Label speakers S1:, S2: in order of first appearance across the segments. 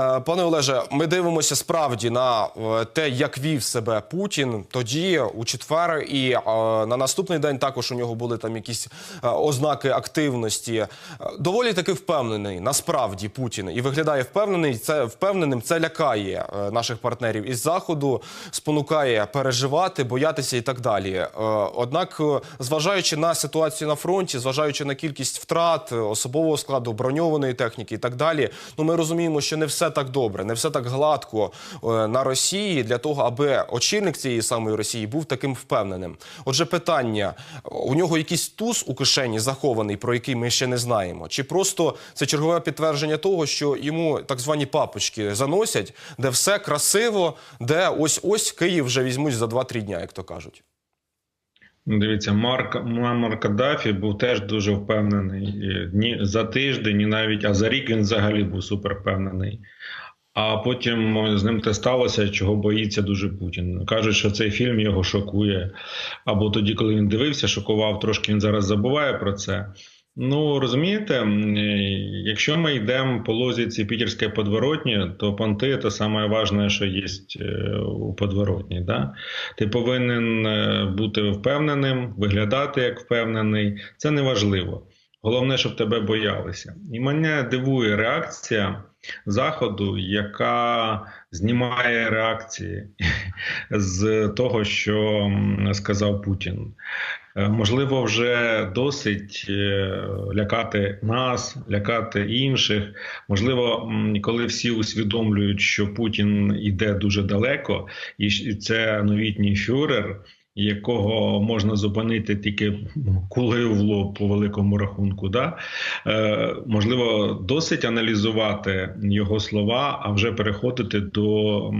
S1: Е, Пане Олеже, ми дивимося справді на е, те, як вів себе Путін тоді у четвер, і е, на наступний день також у нього були там якісь ознаки активності. Доволі таки впевнений. Насправді Путін і виглядає впевнений. Це впевненим. Це лякає наших партнерів із заходу, спонукає переживати, боятися і так далі. Однак, зважаючи на ситуацію на фронті, зважаючи на кількість втрат особового складу, броньованої техніки і так далі, ну ми розуміємо, що не все так добре, не все так гладко е, на Росії для того, аби очільник цієї самої Росії був таким впевненим. Отже, питання: у нього якийсь туз у кишені захований, про який ми ще не знаємо, чи просто це чергове підтвердження того, що йому так звані папочки заносять, де все красиво, де ось ось Київ вже візьмуть за 2-3 дня, як то кажуть.
S2: Дивіться, Марк Мамар Каддафі був теж дуже впевнений ні за тиждень, ні навіть, а за рік він взагалі був супер впевнений. А потім з ним те сталося, чого боїться дуже Путін. Кажуть, що цей фільм його шокує. Або тоді, коли він дивився, шокував, трошки він зараз забуває про це. Ну розумієте, якщо ми йдемо по лозіці пітерської подворотні, то понти це саме важне, що є е, у подворотні. Да? Ти повинен е, бути впевненим, виглядати як впевнений. Це не важливо. Головне, щоб тебе боялися. І мене дивує реакція Заходу, яка знімає реакції з того, що сказав Путін. Е, Можливо, вже досить е, лякати нас, лякати інших. Можливо, коли всі усвідомлюють, що Путін йде дуже далеко, і це новітній фюрер, якого можна зупинити тільки кулею в лоб по великому рахунку. Да? Е, можливо, досить аналізувати його слова, а вже переходити до.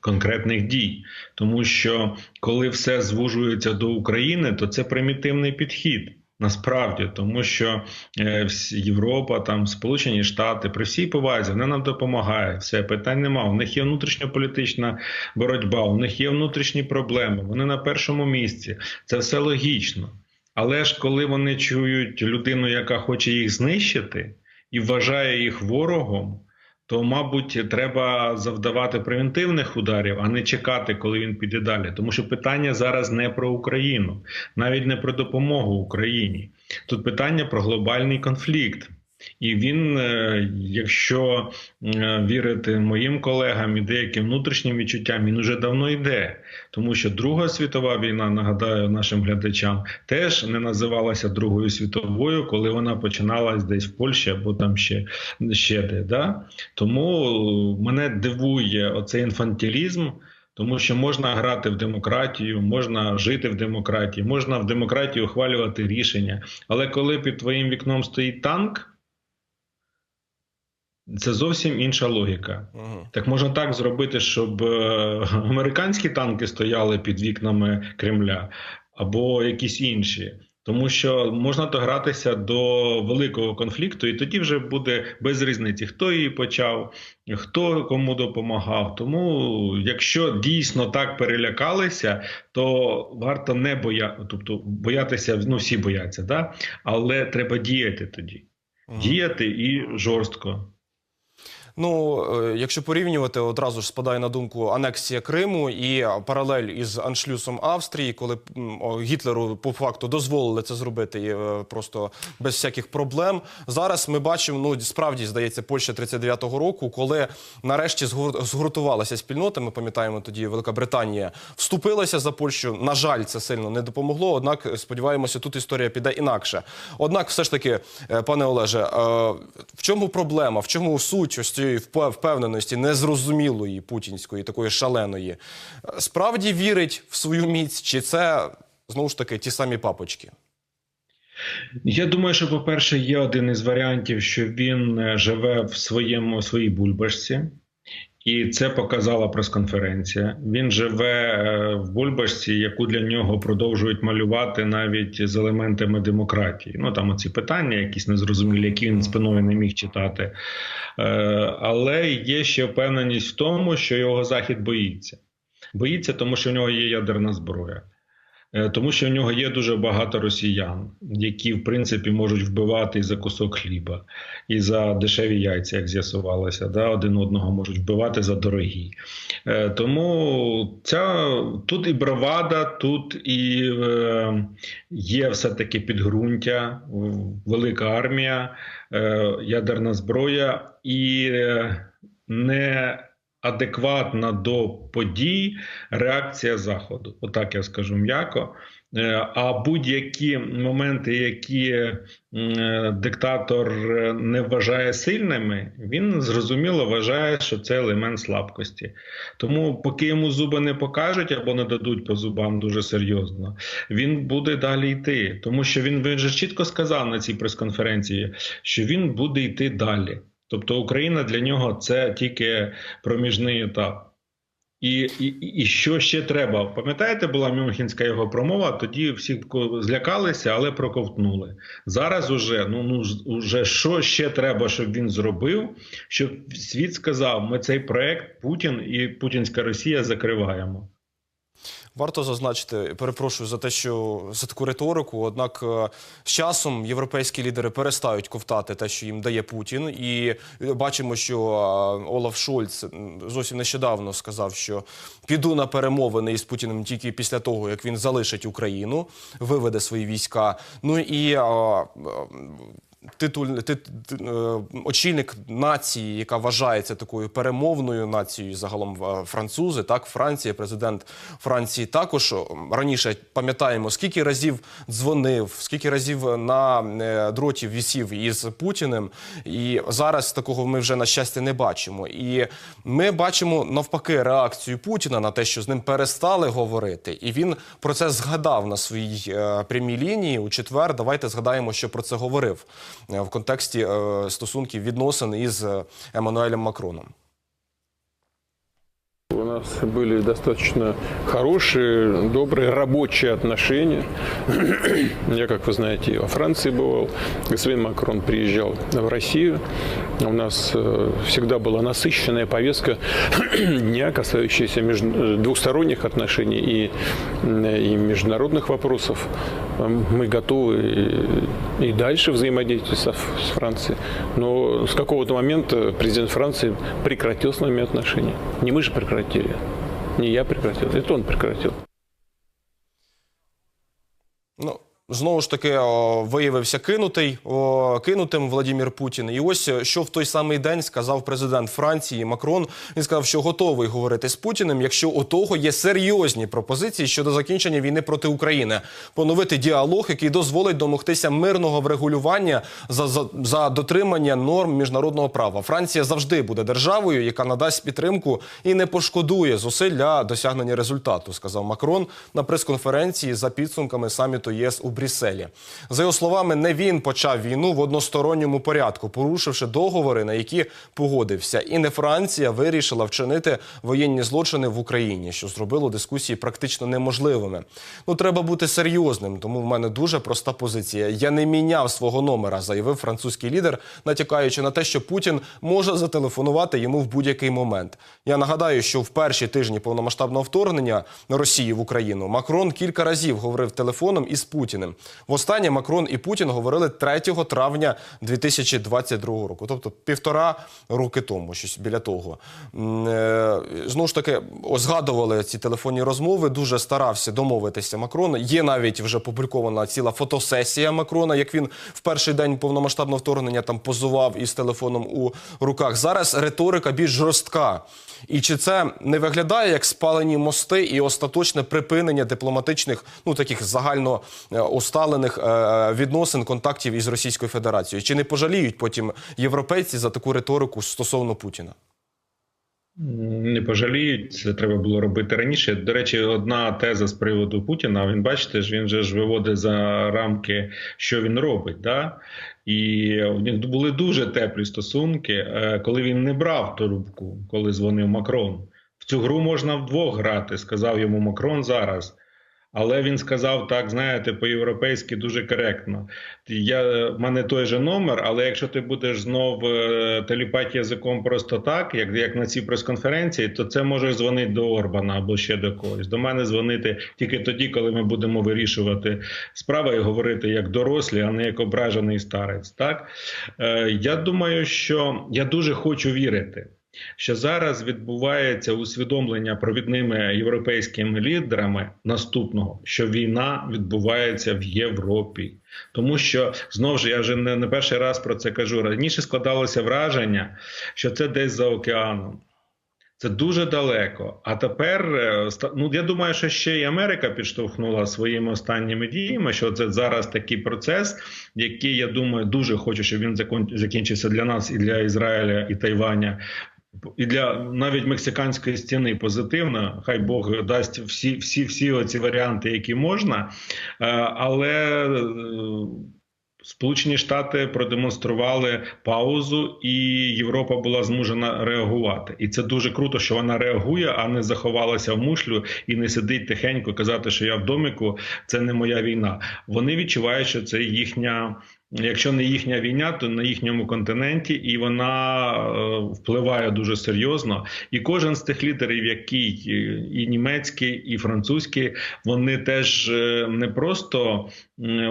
S2: Конкретних дій, тому що коли все звужується до України, то це примітивний підхід. Насправді, тому що е, Європа, там Сполучені Штати, при всій повазі вони нам допомагають. Все питань нема. У них є внутрішньополітична боротьба, у них є внутрішні проблеми. Вони на першому місці. Це все логічно. Але ж коли вони чують людину, яка хоче їх знищити і вважає їх ворогом, то, мабуть, треба завдавати превентивних ударів, а не чекати, коли він піде далі. Тому що питання зараз не про Україну, навіть не про допомогу Україні. Тут питання про глобальний конфлікт. І він, е, якщо е, вірити моїм колегам і деяким внутрішнім відчуттям, він уже давно йде. Тому що Друга світова війна, нагадаю нашим глядачам, теж не називалася Другою світовою, коли вона починалась десь в Польщі або там ще, ще де. Да? Тому мене дивує оцей інфантилізм. Тому що можна грати в демократію, можна жити в демократії, можна в демократії ухвалювати рішення. Але коли під твоїм вікном стоїть танк, це зовсім інша логіка.
S1: Угу.
S2: Так можна так зробити, щоб е, американські танки стояли під вікнами Кремля або якісь інші. Тому що можна догратися до великого конфлікту, і тоді вже буде без різниці, хто її почав, хто кому допомагав. Тому, якщо дійсно так перелякалися, то варто не боя... тобто боятися, ну всі бояться, да? але треба діяти тоді. Діяти і жорстко.
S1: Ну, е, якщо порівнювати, одразу ж спадає на думку анексія Криму і паралель із аншлюсом Австрії, коли Гітлеру по факту дозволили це зробити е, просто без всяких проблем. Зараз ми бачимо, ну справді здається, Польща 39-го року, коли нарешті згур- згуртувалася спільнота. Ми пам'ятаємо тоді Велика Британія вступилася за Польщу. На жаль, це сильно не допомогло. Однак сподіваємося, тут історія піде інакше. Однак, все ж таки, е, пане Олеже, е, в чому проблема? В чому суть ось цієї впе- впевненості незрозумілої путінської, такої шаленої? Справді вірить в свою міць, чи це знову ж таки ті самі папочки?
S2: Я думаю, що, по-перше, є один із варіантів, що він е, живе в своєму в своїй бульбашці, і це показала прес-конференція. Він живе е, в бульбашці, яку для нього продовжують малювати навіть з елементами демократії. Ну там оці питання, якісь незрозумілі, які він спиною не міг читати. Е, Але є ще впевненість в тому, що його захід боїться. Боїться, тому що в нього є ядерна зброя. Е, Тому що в нього є дуже багато росіян, які в принципі можуть вбивати і за кусок хліба, і за дешеві яйця, як з'ясувалося, да, один одного можуть вбивати за дорогі. Е, Тому ця тут і бравада, тут і е, є все-таки підґрунтя, велика армія, е, ядерна зброя і е, неадекватна до подій реакція Заходу. Отак я скажу м'яко. Е, А будь-які моменти, які е, диктатор е, не вважає сильними, він зрозуміло вважає, що це елемент слабкості. Тому, поки йому зуби не покажуть або не дадуть по зубам дуже серйозно, він буде далі йти. Тому що він, він же чітко сказав на цій прес-конференції, що він буде йти далі. Тобто Україна для нього це тільки проміжний етап. І, і, і що ще треба? Пам'ятаєте, була Мюнхенська його промова? Тоді всі злякалися, але проковтнули. Зараз уже ну ну уже що ще треба, щоб він зробив, щоб світ сказав: ми цей проект Путін і Путінська Росія закриваємо.
S1: Варто зазначити, перепрошую за те, що за таку риторику. Однак е, з часом європейські лідери перестають ковтати те, що їм дає Путін, і бачимо, що е, Олаф Шольц зовсім нещодавно сказав, що піду на перемовини із Путіним тільки після того, як він залишить Україну, виведе свої війська. Ну і е, титуль, тит, е, очільник нації, яка вважається такою перемовною нацією, загалом е, французи, так, Франція, президент Франції також раніше пам'ятаємо, скільки разів дзвонив, скільки разів на е, дроті вісів із Путіним. І зараз такого ми вже на щастя не бачимо. І ми бачимо навпаки реакцію Путіна на те, що з ним перестали говорити, і він про це згадав на своїй прямій лінії у четвер. Давайте згадаємо, що про це говорив в контексті е, стосунків відносин із е, Еммануелем Макроном.
S3: Нас были достаточно хорошие, добрые, рабочие отношения. Я, как вы знаете, во Франции бывал. Господин Макрон приезжал в Россию. У нас э, всегда была насыщенная повестка дня, касающаяся двухсторонних отношений и, и международных вопросов. Мы готовы и, дальше взаимодействовать с Францией. Но с какого-то момента президент Франции прекратил с нами отношения. Не мы же прекратили. Не я прекратил, это он прекратил.
S1: Ну, знову ж таки, виявився кинутий, кинутим Владимир Путін. І ось е, що в той самий день сказав президент Франції Макрон. Він сказав, що готовий говорити з Путіним, якщо у того є серйозні пропозиції щодо закінчення війни проти України, поновити діалог, який дозволить домогтися мирного врегулювання за, за, за дотримання норм міжнародного права. Франція завжди буде державою, яка надасть підтримку і не пошкодує зусиль для досягнення результату, сказав Макрон на прес-конференції за підсумками саміту ЄС у Брюсселі. За його словами, не він почав війну в односторонньому порядку, порушивши договори, на які погодився, і не Франція вирішила вчинити воєнні злочини в Україні, що зробило дискусії практично неможливими. Ну треба бути серйозним, тому в мене дуже проста позиція. Я не міняв свого номера, заявив французький лідер, натякаючи на те, що Путін може зателефонувати йому в будь-який момент. Я нагадаю, що в перші тижні повномасштабного вторгнення Росії в Україну Макрон кілька разів говорив телефоном із Путіним. Востаннє Макрон і Путін говорили 3 травня 2022 року, тобто півтора роки тому, щось біля того. Е, Знову ж таки, згадували ці телефонні розмови. Дуже старався домовитися Макрон. Є навіть вже опублікована ціла фотосесія Макрона, як він в перший день повномасштабного вторгнення там позував із телефоном у руках. Зараз риторика більш жорстка. І чи це не виглядає як спалені мости і остаточне припинення дипломатичних, ну таких загально е, усталених е, відносин контактів із Російською Федерацією? Чи не пожаліють потім європейці за таку риторику стосовно Путіна?
S2: Не пожаліють, це треба було робити раніше. До речі, одна теза з приводу Путіна. Він бачите, ж він же ж виводить за рамки, що він робить. Да? І у них були дуже теплі стосунки, е, коли він не брав трубку, коли дзвонив Макрон. В цю гру можна вдвох грати, сказав йому Макрон зараз. Але він сказав так, знаєте, по-європейськи дуже коректно. Я в мене той же номер, але якщо ти будеш знов е, язиком просто так, як, як на цій прес-конференції, то це може дзвонити до Орбана або ще до когось. До мене дзвонити тільки тоді, коли ми будемо вирішувати справи і говорити як дорослі, а не як ображений старець. Так е, я думаю, що я дуже хочу вірити що зараз відбувається усвідомлення провідними європейськими лідерами наступного, що війна відбувається в Європі, тому що знову ж я вже не, не перший раз про це кажу. Раніше складалося враження, що це десь за океаном. Це дуже далеко. А тепер е, ну я думаю, що ще й Америка підштовхнула своїми останніми діями. Що це зараз такий процес, який я думаю, дуже хочу, щоб він закінчився для нас і для Ізраїля і Тайваня. І для навіть мексиканської стіни позитивно, хай Бог дасть всі, всі, всі оці варіанти, які можна. Е, Але е, Сполучені Штати продемонстрували паузу, і Європа була змушена реагувати. І це дуже круто, що вона реагує, а не заховалася в мушлю і не сидить тихенько казати, що я в домику, це не моя війна. Вони відчувають, що це їхня. Якщо не їхня війна, то на їхньому континенті, і вона е, впливає дуже серйозно. І кожен з тих лідерів, е, і німецький, і французький, вони теж е, не просто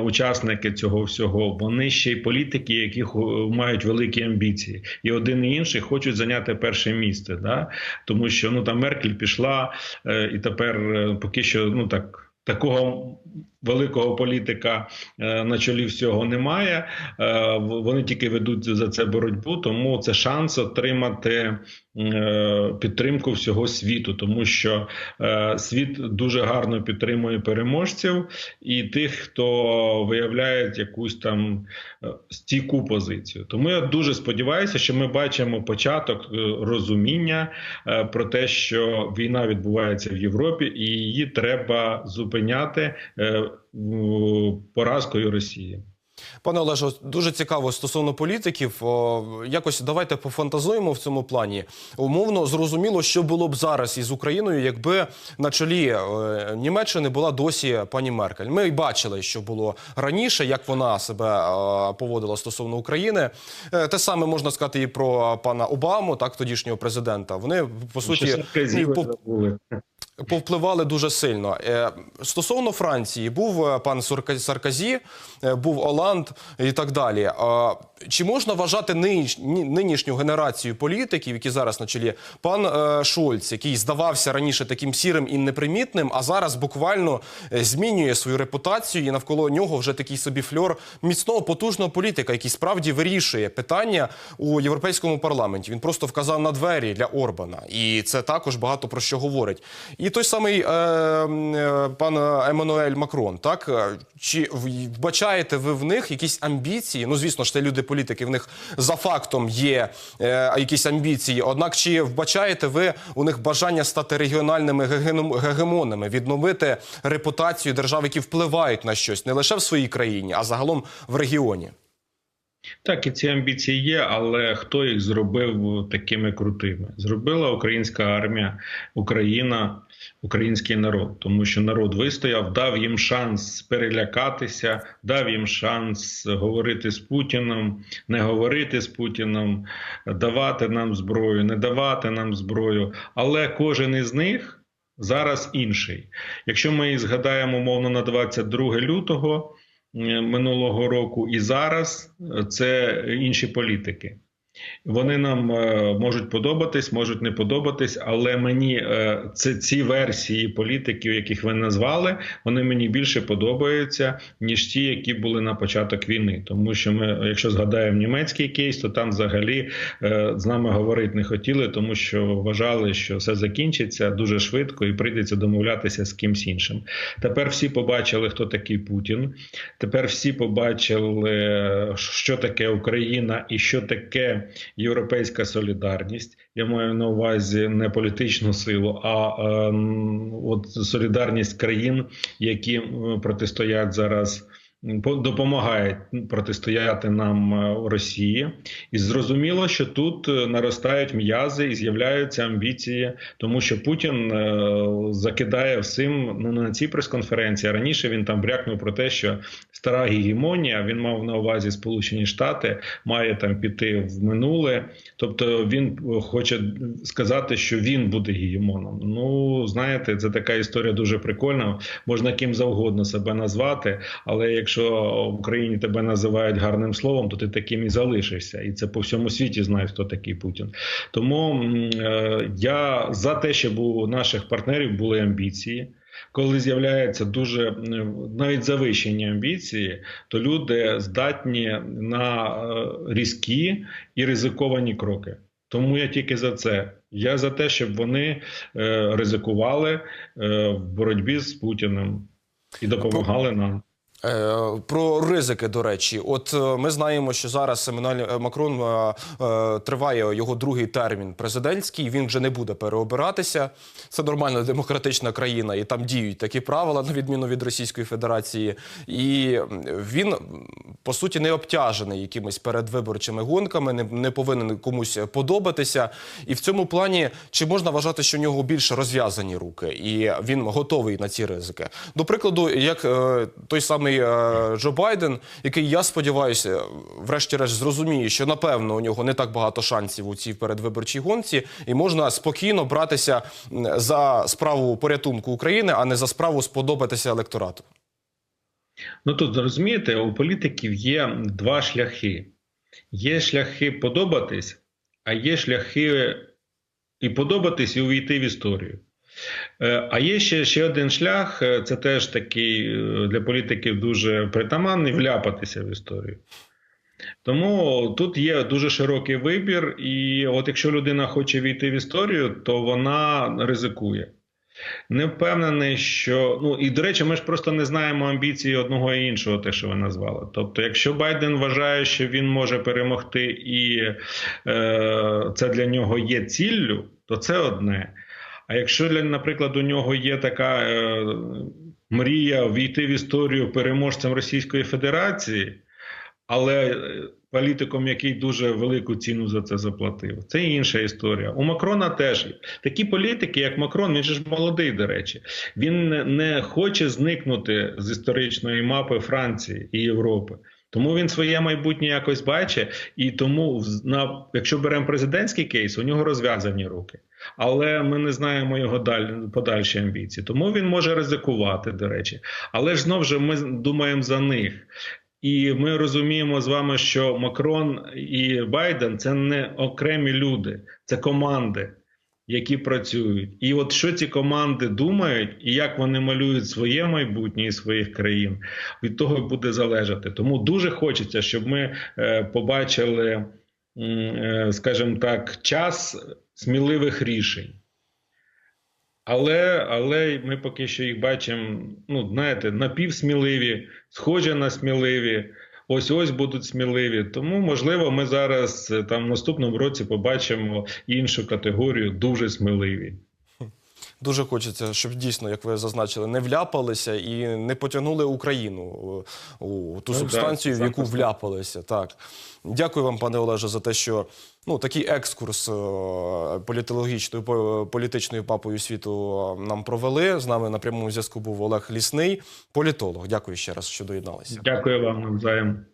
S2: учасники цього всього, вони ще й політики, які мають великі амбіції, і один і інший хочуть зайняти перше місце. Да? Тому що ну там Меркель пішла, е, і тепер е, поки що ну так. Такого великого політика е, на чолі всього немає. Е, Вони тільки ведуть за це боротьбу, тому це шанс отримати е, підтримку всього світу, тому що світ дуже гарно підтримує переможців і тих, хто виявляє якусь там стійку позицію. Тому я дуже сподіваюся, що ми бачимо початок розуміння про те, що війна відбувається в Європі, і її треба зупиняти е, поразкою Росії.
S1: Пане Олеже, дуже цікаво стосовно політиків. Якось давайте пофантазуємо в цьому плані. Умовно зрозуміло, що було б зараз із Україною, якби на чолі е, Німеччини була досі пані Меркель. Ми й бачили, що було раніше, як вона себе е, поводила стосовно України. Е, те саме можна сказати і про пана Обаму, так тодішнього президента. Вони по суті
S2: забули.
S1: повпливали дуже сильно. Стосовно Франції, був пан е, був Оланд і так далі. Чи можна вважати нинішню, генерацію політиків, які зараз на чолі, пан е, Шольц, який здавався раніше таким сірим і непримітним, а зараз буквально е, змінює свою репутацію, і навколо нього вже такий собі фльор міцного потужного політика, який справді вирішує питання у європейському парламенті. Він просто вказав на двері для Орбана, і це також багато про що говорить. І той самий е, е, пан Еммануель Макрон, так чи вбачаєте ви в них якісь амбіції? Ну звісно ж, це люди політики. В них за фактом є е, якісь амбіції. Однак, чи вбачаєте ви у них бажання стати регіональними гегемонами, відновити репутацію держав, які впливають на щось не лише в своїй країні, а загалом в регіоні?
S2: Так, і ці амбіції є, але хто їх зробив такими крутими? Зробила українська армія, Україна, український народ, тому що народ вистояв, дав їм шанс перелякатися, дав їм шанс говорити з Путіном, не говорити з Путіном, давати нам зброю, не давати нам зброю. Але кожен із них зараз інший. Якщо ми згадаємо мовно на 22 лютого минулого року і зараз, е, це інші політики. Вони нам е, можуть подобатись, можуть не подобатись, але мені е, це ці версії політиків, яких ви назвали, вони мені більше подобаються, ніж ті, які були на початок війни. Тому що ми, якщо згадаємо німецький кейс, то там взагалі е, з нами говорити не хотіли, тому що вважали, що все закінчиться дуже швидко і прийдеться домовлятися з кимсь іншим. Тепер всі побачили, хто такий Путін. Тепер всі побачили, що таке Україна і що таке європейська солідарність. Я маю на увазі не політичну силу, а е, от солідарність країн, які протистоять зараз допомагає протистояти нам е, Росії, і зрозуміло, що тут е, наростають м'язи і з'являються амбіції, тому що Путін е, закидає всім ну на цій прес-конференції. Раніше він там брякнув про те, що стара гегемонія, він мав на увазі Сполучені Штати, має там піти в минуле. Тобто він хоче сказати, що він буде гегемоном. Ну знаєте, це така історія дуже прикольна. Можна ким завгодно себе назвати, але якщо в Україні тебе називають гарним словом, то ти таким і залишишся. І це по всьому світі знають, хто такий Путін. Тому е, я за те, щоб у наших партнерів були амбіції. Коли з'являються дуже навіть завищені амбіції, то люди здатні на е, різкі і ризиковані кроки. Тому я тільки за це. Я за те, щоб вони е, ризикували е, в боротьбі з Путіним і допомагали нам.
S1: Е, Про ризики, до речі, от е, ми знаємо, що зараз Еммануель е, Макрон триває його другий термін президентський. Він вже не буде переобиратися. Це нормальна демократична країна, і там діють такі правила, на відміну від Російської Федерації. І він по суті не обтяжений якимись передвиборчими гонками, не, не повинен комусь подобатися. І в цьому плані чи можна вважати, що у нього більш розв'язані руки, і він готовий на ці ризики? До прикладу, як той самий е, Джо Байден, який я сподіваюся, врешті-решт зрозуміє, що напевно у нього не так багато шансів у цій передвиборчій гонці, і можна спокійно братися за справу порятунку України, а не за справу сподобатися електорату.
S2: Ну тут розумієте, у політиків є два шляхи: є шляхи подобатись, а є шляхи і подобатись, і увійти в історію. Е, А є ще, ще один шлях, е, це теж такий е, для політиків дуже притаманний вляпатися в історію. Тому тут є дуже широкий вибір, і от якщо людина хоче війти в історію, то вона ризикує. Не впевнений, що ну і до речі, ми ж просто не знаємо амбіції одного і іншого, те, що ви назвали. Тобто, якщо Байден вважає, що він може перемогти, і е, це для нього є ціллю, то це одне. А якщо наприклад, у нього є така е, мрія війти в історію переможцем Російської Федерації, але е, політиком, який дуже велику ціну за це заплатив, це інша історія. У Макрона теж такі політики, як Макрон, він же ж молодий, до речі, він не хоче зникнути з історичної мапи Франції і Європи. Тому він своє майбутнє якось бачить, і тому на якщо беремо президентський кейс, у нього розв'язані руки. Але ми не знаємо його даль, подальші амбіції. Тому він може ризикувати, до речі. Але ж знов же ми думаємо за них. І ми розуміємо з вами, що Макрон і Байден це не окремі люди, це команди, які працюють. І от що ці команди думають, і як вони малюють своє майбутнє і своїх країн, від того буде залежати. Тому дуже хочеться, щоб ми е, побачили, е, скажімо так, час сміливих рішень. Але, але ми поки що їх бачимо, ну, знаєте, напівсміливі, схожі на сміливі, ось ось будуть сміливі. Тому, можливо, ми зараз е, там в наступному році побачимо іншу категорію дуже сміливі.
S1: Дуже хочеться, щоб дійсно, як ви зазначили, не вляпалися і не потягнули Україну е, у ту
S2: Ну,
S1: субстанцію,
S2: так,
S1: в яку
S2: так.
S1: вляпалися. Так дякую вам, пане Олеже, за те, що ну такий екскурс е, політологічною по- політичною папою світу нам провели. З нами на прямому зв'язку був Олег Лісний, політолог. Дякую ще раз, що доєдналися.
S2: Дякую вам навзаєм.